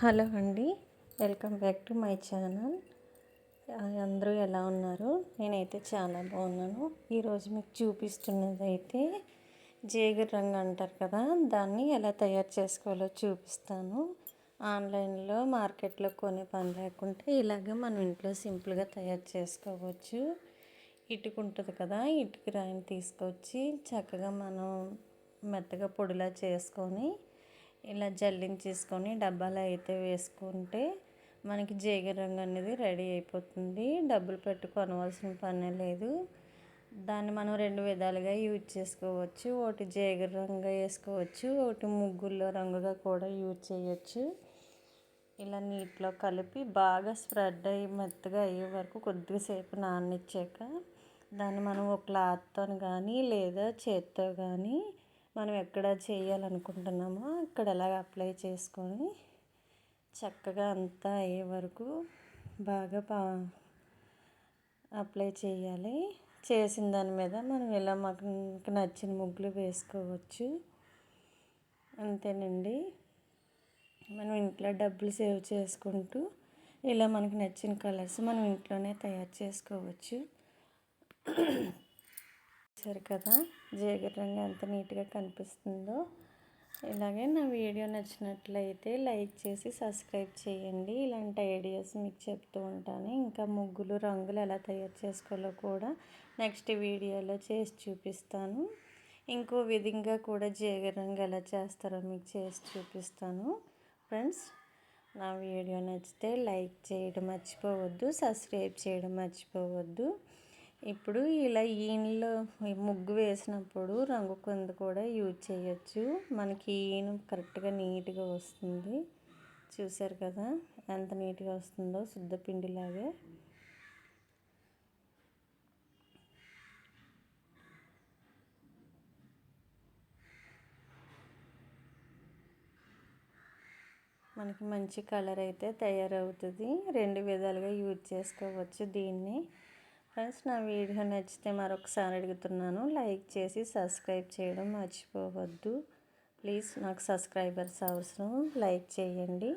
Hello అండి welcome back to my channel. అందరూ ఎలా ఉన్నారు? నేనైతే చాలా బాగున్నాను. ఈరోజు మీకు చూపిస్తున్నది అయితే జేగర్ రంగు అంటారు కదా దాన్ని ఎలా తయారు చేసుకోవాలో చూపిస్తాను. ఆన్లైన్లో మార్కెట్లో కొనే పని లేకుంటే ఇలాగే మనం ఇంట్లో సింపుల్గా తయారు చేసుకోవచ్చు. ఇటుక ఉంటుంది కదా ఇటుక రాయిని తీసుకొచ్చి చక్కగా మనం మెత్తగా పొడిలా చేసుకొని ఇలా జల్లించేసుకొని డబ్బాలో అయితే వేసుకుంటే మనకి జీగరంగు అనేది రెడీ అయిపోతుంది. డబ్బులు పెట్టి కొనవలసిన పని లేదు. దాన్ని మనం రెండు విధాలుగా యూజ్ చేసుకోవచ్చు. ఒకటి జీగ రంగు వేసుకోవచ్చు. ఒకటి ముగ్గుల్లో రంగుగా కూడా యూజ్ చేయొచ్చు. ఇలా నీటిలో కలిపి బాగా స్ప్రెడ్ అయ్యి మెత్తగా అయ్యే వరకు కొద్దిసేపు నాననిచ్చాక దాన్ని మనం ఒక క్లాత్తో కానీ లేదా చేత్తో కానీ మనం ఎక్కడ చేయాలనుకుంటున్నామో అక్కడ అలాగ అప్లై చేసుకొని చక్కగా అంతా అయ్యే వరకు బాగా పా అప్లై చేయాలి. చేసిన దాని మీద మనం ఇలా మాకు నచ్చిన ముగ్గులు వేసుకోవచ్చు. అంతేనండి. మనం ఇంట్లో డబ్బులు సేవ్ చేసుకుంటూ ఇలా మనకు నచ్చిన కలర్స్ మనం ఇంట్లోనే తయారు చేసుకోవచ్చు. చూసారు కదా? జీగర్ రంగు ఎంత నీట్గా కనిపిస్తుందో. ఇలాగే నా వీడియో నచ్చినట్లయితే లైక్ చేసి సబ్స్క్రైబ్ చేయండి. ఇలాంటి ఐడియాస్ మీకు చెప్తూ ఉంటాను. ఇంకా ముగ్గులు రంగులు ఎలా తయారు చేసుకోవాలో కూడా నెక్స్ట్ వీడియోలో చేసి చూపిస్తాను. ఇంకో విధంగా కూడా జీగర్ రంగు ఎలా చేస్తారో మీకు చేసి చూపిస్తాను. ఫ్రెండ్స్ నా వీడియో నచ్చితే లైక్ చేయడం మర్చిపోవద్దు సబ్స్క్రైబ్ చేయడం మర్చిపోవద్దు. ఇప్పుడు ఇలా ఈయనలో ముగ్గు వేసినప్పుడు రంగు కింద కూడా యూజ్ చేయొచ్చు. మనకి ఈయన కరెక్ట్గా నీట్గా వస్తుంది. చూసారు కదా? ఎంత నీట్గా వస్తుందో శుద్ధ పిండిలాగే. మనకి మంచి కలర్ అయితే తయారవుతుంది. రెండు విధాలుగా యూజ్ చేసుకోవచ్చు దీన్ని. ఫ్రెండ్స్ నా వీడియో నచ్చితే మరొకసారి అడుగుతున్నాను. లైక్ చేసి సబ్స్క్రైబ్ చేయడం మర్చిపోవద్దు. ప్లీజ్ నాకు సబ్స్క్రైబర్స్ అవసరం. లైక్ చేయండి.